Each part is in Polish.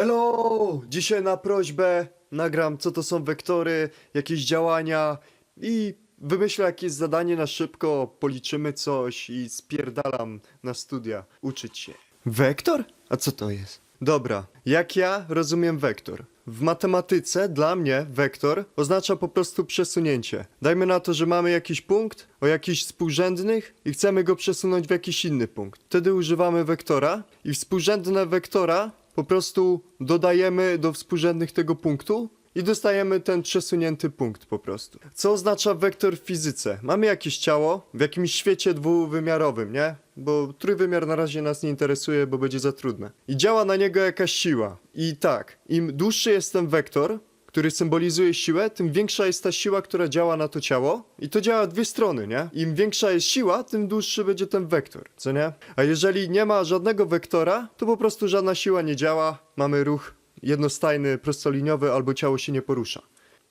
Hello! Dzisiaj na prośbę nagram, co to są wektory, jakieś działania i wymyślę jakieś zadanie na szybko, policzymy coś i spierdalam na studia uczyć się. Wektor? A co to jest? Dobra, jak ja rozumiem wektor? W matematyce dla mnie wektor oznacza po prostu przesunięcie. Dajmy na to, że mamy jakiś punkt o jakichś współrzędnych i chcemy go przesunąć w jakiś inny punkt. Wtedy używamy wektora i współrzędne wektora po prostu dodajemy do współrzędnych tego punktu i dostajemy ten przesunięty punkt po prostu. Co oznacza wektor w fizyce? Mamy jakieś ciało w jakimś świecie dwuwymiarowym, nie? Bo trójwymiar na razie nas nie interesuje, bo będzie za trudne. I działa na niego jakaś siła. I tak, im dłuższy jest ten wektor, który symbolizuje siłę, tym większa jest ta siła, która działa na to ciało. I to działa dwie strony, nie? Im większa jest siła, tym dłuższy będzie ten wektor, co nie? A jeżeli nie ma żadnego wektora, to po prostu żadna siła nie działa, mamy ruch jednostajny, prostoliniowy, albo ciało się nie porusza.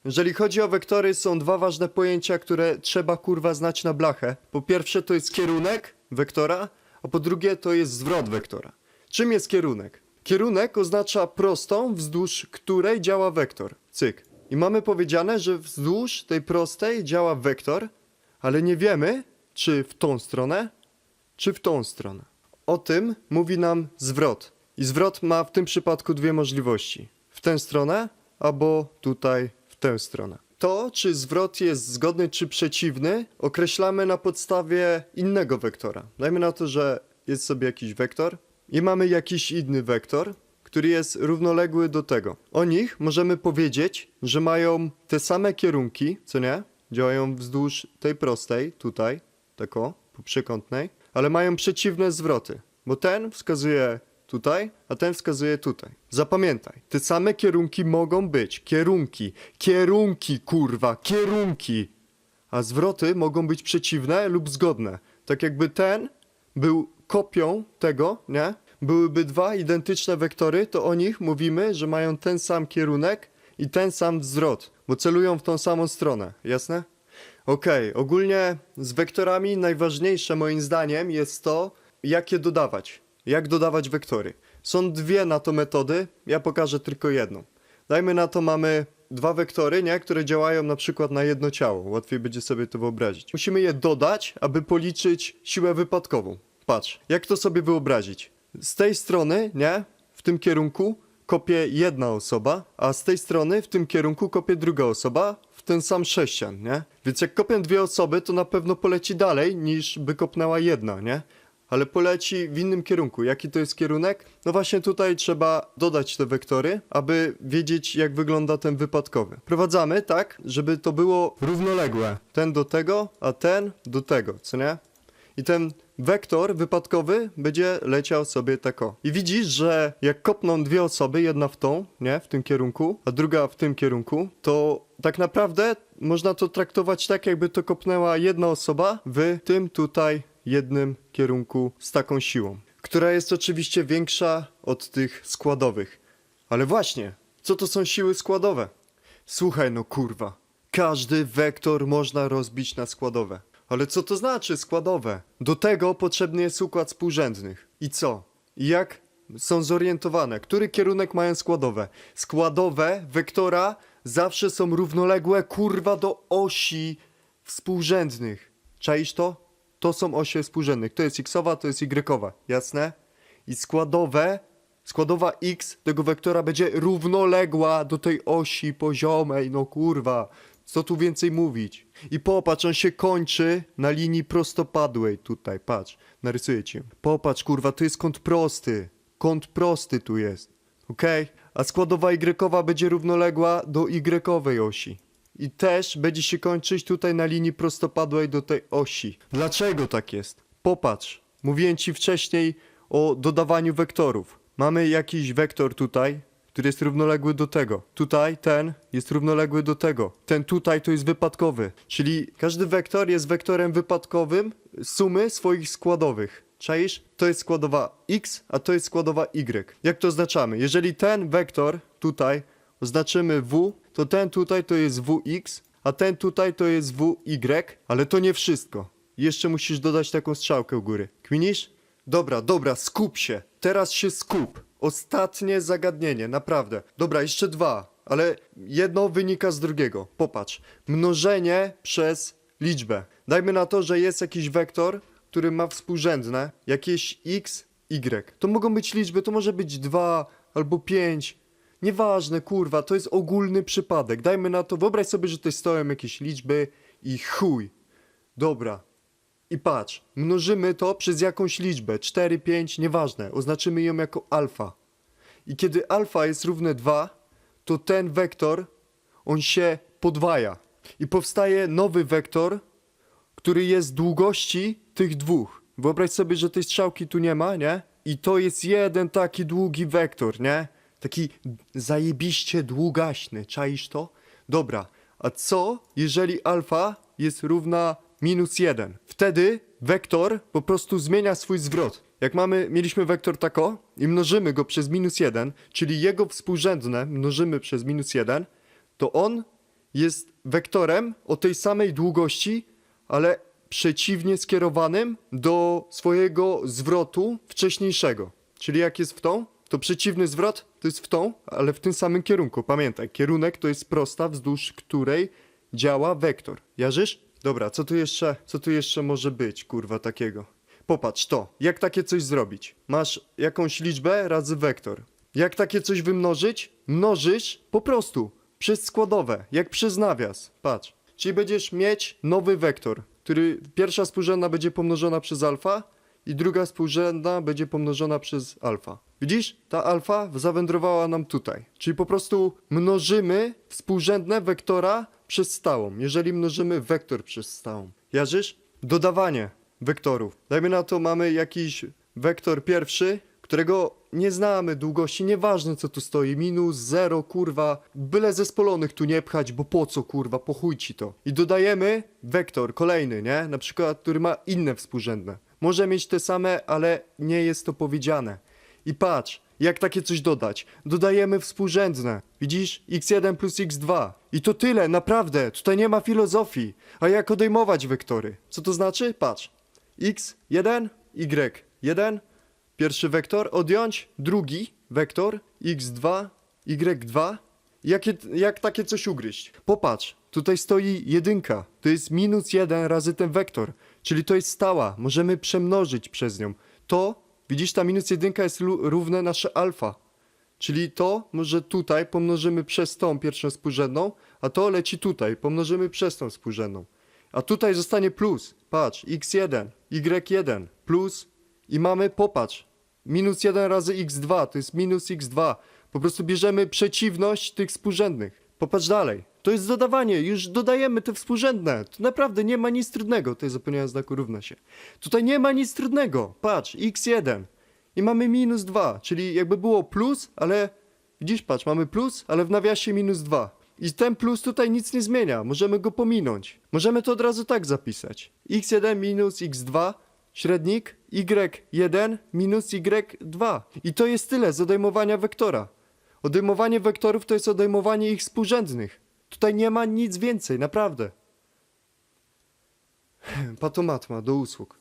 Jeżeli chodzi o wektory, są dwa ważne pojęcia, które trzeba kurwa znać na blachę. Po pierwsze to jest kierunek wektora, a po drugie to jest zwrot wektora. Czym jest kierunek? Kierunek oznacza prostą, wzdłuż której działa wektor. Cyk. I mamy powiedziane, że wzdłuż tej prostej działa wektor, ale nie wiemy, czy w tą stronę, czy w tą stronę. O tym mówi nam zwrot. I zwrot ma w tym przypadku dwie możliwości. W tę stronę, albo tutaj w tę stronę. To, czy zwrot jest zgodny czy przeciwny, określamy na podstawie innego wektora. Dajmy na to, że jest sobie jakiś wektor i mamy jakiś inny wektor, który jest równoległy do tego. O nich możemy powiedzieć, że mają te same kierunki, co nie? Działają wzdłuż tej prostej, tutaj, tako, po przekątnej, ale mają przeciwne zwroty, bo ten wskazuje tutaj, a ten wskazuje tutaj. Zapamiętaj, te same kierunki mogą być, kierunki, kierunki, kurwa, kierunki, a zwroty mogą być przeciwne lub zgodne. Tak jakby ten był kopią tego, nie? Byłyby dwa identyczne wektory, to o nich mówimy, że mają ten sam kierunek i ten sam zwrot, bo celują w tą samą stronę, jasne? Okej, ogólnie z wektorami najważniejsze moim zdaniem jest to, jak je dodawać. Jak dodawać wektory. Są dwie na to metody, ja pokażę tylko jedną. Dajmy na to mamy dwa wektory, nie? które działają na przykład na jedno ciało. Łatwiej będzie sobie to wyobrazić. Musimy je dodać, aby policzyć siłę wypadkową. Patrz, jak to sobie wyobrazić? Z tej strony, nie? W tym kierunku kopie jedna osoba, a z tej strony w tym kierunku kopie druga osoba w ten sam sześcian, nie? Więc jak kopią dwie osoby, to na pewno poleci dalej niż by kopnęła jedna, nie? Ale poleci w innym kierunku. Jaki to jest kierunek? No właśnie tutaj trzeba dodać te wektory, aby wiedzieć jak wygląda ten wypadkowy. Prowadzamy tak, żeby to było równoległe. Ten do tego, a ten do tego, co nie? I ten wektor wypadkowy będzie leciał sobie tako. I widzisz, że jak kopną dwie osoby, jedna w tą, nie, w tym kierunku, a druga w tym kierunku, to tak naprawdę można to traktować tak, jakby to kopnęła jedna osoba w tym tutaj jednym kierunku z taką siłą, która jest oczywiście większa od tych składowych. Ale właśnie, co to są siły składowe? Słuchaj no kurwa, każdy wektor można rozbić na składowe. Ale co to znaczy składowe? Do tego potrzebny jest układ współrzędnych. I co? I jak są zorientowane? Który kierunek mają składowe? Składowe wektora zawsze są równoległe kurwa do osi współrzędnych. Czaisz to? To są osie współrzędnych. To jest xowa, to jest y, jasne? I składowe, składowa x tego wektora będzie równoległa do tej osi poziomej, no kurwa. Co tu więcej mówić? I popatrz, on się kończy na linii prostopadłej tutaj, patrz, narysuję ci. Popatrz, kurwa, to jest kąt prosty. Kąt prosty tu jest, okej? A składowa y będzie równoległa do y osi. I też będzie się kończyć tutaj na linii prostopadłej do tej osi. Dlaczego tak jest? Popatrz, mówiłem ci wcześniej o dodawaniu wektorów. Mamy jakiś wektor tutaj, który jest równoległy do tego. Tutaj ten jest równoległy do tego. Ten tutaj to jest wypadkowy. Czyli każdy wektor jest wektorem wypadkowym sumy swoich składowych. Czaisz? To jest składowa x, a to jest składowa y. Jak to oznaczamy? Jeżeli ten wektor tutaj oznaczymy w, to ten tutaj to jest wx, a ten tutaj to jest wy, ale to nie wszystko. Jeszcze musisz dodać taką strzałkę u góry. Kminisz? Dobra, dobra, skup się. Teraz się skup. Ostatnie zagadnienie, naprawdę. Dobra, jeszcze dwa, ale jedno wynika z drugiego. Popatrz. Mnożenie przez liczbę. Dajmy na to, że jest jakiś wektor, który ma współrzędne jakieś x, y. To mogą być liczby, to może być 2 albo 5. Nieważne, kurwa, to jest ogólny przypadek. Dajmy na to, wyobraź sobie, że tutaj stoją jakieś liczby i chuj. Dobra, i patrz, mnożymy to przez jakąś liczbę, 4, 5, nieważne, oznaczymy ją jako alfa. I kiedy alfa jest równe 2, to ten wektor, on się podwaja. I powstaje nowy wektor, który jest długości tych dwóch. Wyobraź sobie, że tej strzałki tu nie ma, nie? I to jest jeden taki długi wektor, nie? Taki zajebiście długaśny, czaisz to? Dobra, a co jeżeli alfa jest równa minus 1? Wtedy wektor po prostu zmienia swój zwrot. Jak mamy, mieliśmy wektor tako i mnożymy go przez minus 1, czyli jego współrzędne mnożymy przez minus 1, to on jest wektorem o tej samej długości, ale przeciwnie skierowanym do swojego zwrotu wcześniejszego. Czyli jak jest w tą, to przeciwny zwrot to jest w tą, ale w tym samym kierunku. Pamiętaj, kierunek to jest prosta, wzdłuż której działa wektor. Jarzysz? Dobra, co tu jeszcze, co tu jeszcze może być, kurwa, takiego? Popatrz to, jak takie coś zrobić? Masz jakąś liczbę razy wektor. Jak takie coś wymnożyć? Mnożysz po prostu przez składowe, jak przez nawias. Patrz. Czyli będziesz mieć nowy wektor, który pierwsza współrzędna będzie pomnożona przez alfa i druga współrzędna będzie pomnożona przez alfa. Widzisz? Ta alfa zawędrowała nam tutaj. Czyli po prostu mnożymy współrzędne wektora przez stałą, jeżeli mnożymy wektor przez stałą. Jarzysz? Dodawanie wektorów. Dajmy na to, mamy jakiś wektor pierwszy, którego nie znamy długości, nieważne co tu stoi, minus, zero, kurwa, byle zespolonych tu nie pchać, bo po co, kurwa, po chuj ci to. I dodajemy wektor kolejny, nie? Na przykład, który ma inne współrzędne. Może mieć te same, ale nie jest to powiedziane. I patrz, jak takie coś dodać? Dodajemy współrzędne. Widzisz? x1 plus x2. I to tyle, naprawdę. Tutaj nie ma filozofii. A jak odejmować wektory? Co to znaczy? Patrz. x1, y1, pierwszy wektor, odjąć drugi wektor, x2, y2. Jakie, jak takie coś ugryźć? Popatrz, tutaj stoi jedynka. To jest minus jeden razy ten wektor. Czyli to jest stała. Możemy przemnożyć przez nią. To, widzisz, ta minus jedynka jest równe nasze alfa. Czyli to może tutaj pomnożymy przez tą pierwszą współrzędną, a to leci tutaj, pomnożymy przez tą współrzędną. A tutaj zostanie plus. Patrz, x1, y1, plus i mamy, popatrz, minus 1 razy x2, to jest minus x2. Po prostu bierzemy przeciwność tych współrzędnych. Popatrz dalej. To jest dodawanie, już dodajemy te współrzędne. To naprawdę nie ma nic trudnego. Tutaj zapomniałem znaku równa się. Tutaj nie ma nic trudnego. Patrz, x1 i mamy minus 2, czyli jakby było plus, ale widzisz, patrz, mamy plus, ale w nawiasie minus 2. I ten plus tutaj nic nie zmienia, możemy go pominąć. Możemy to od razu tak zapisać. x1 minus x2, średnik, y1 minus y2. I to jest tyle z odejmowania wektora. Odejmowanie wektorów to jest odejmowanie ich współrzędnych. Tutaj nie ma nic więcej, naprawdę. Patomatma, do usług.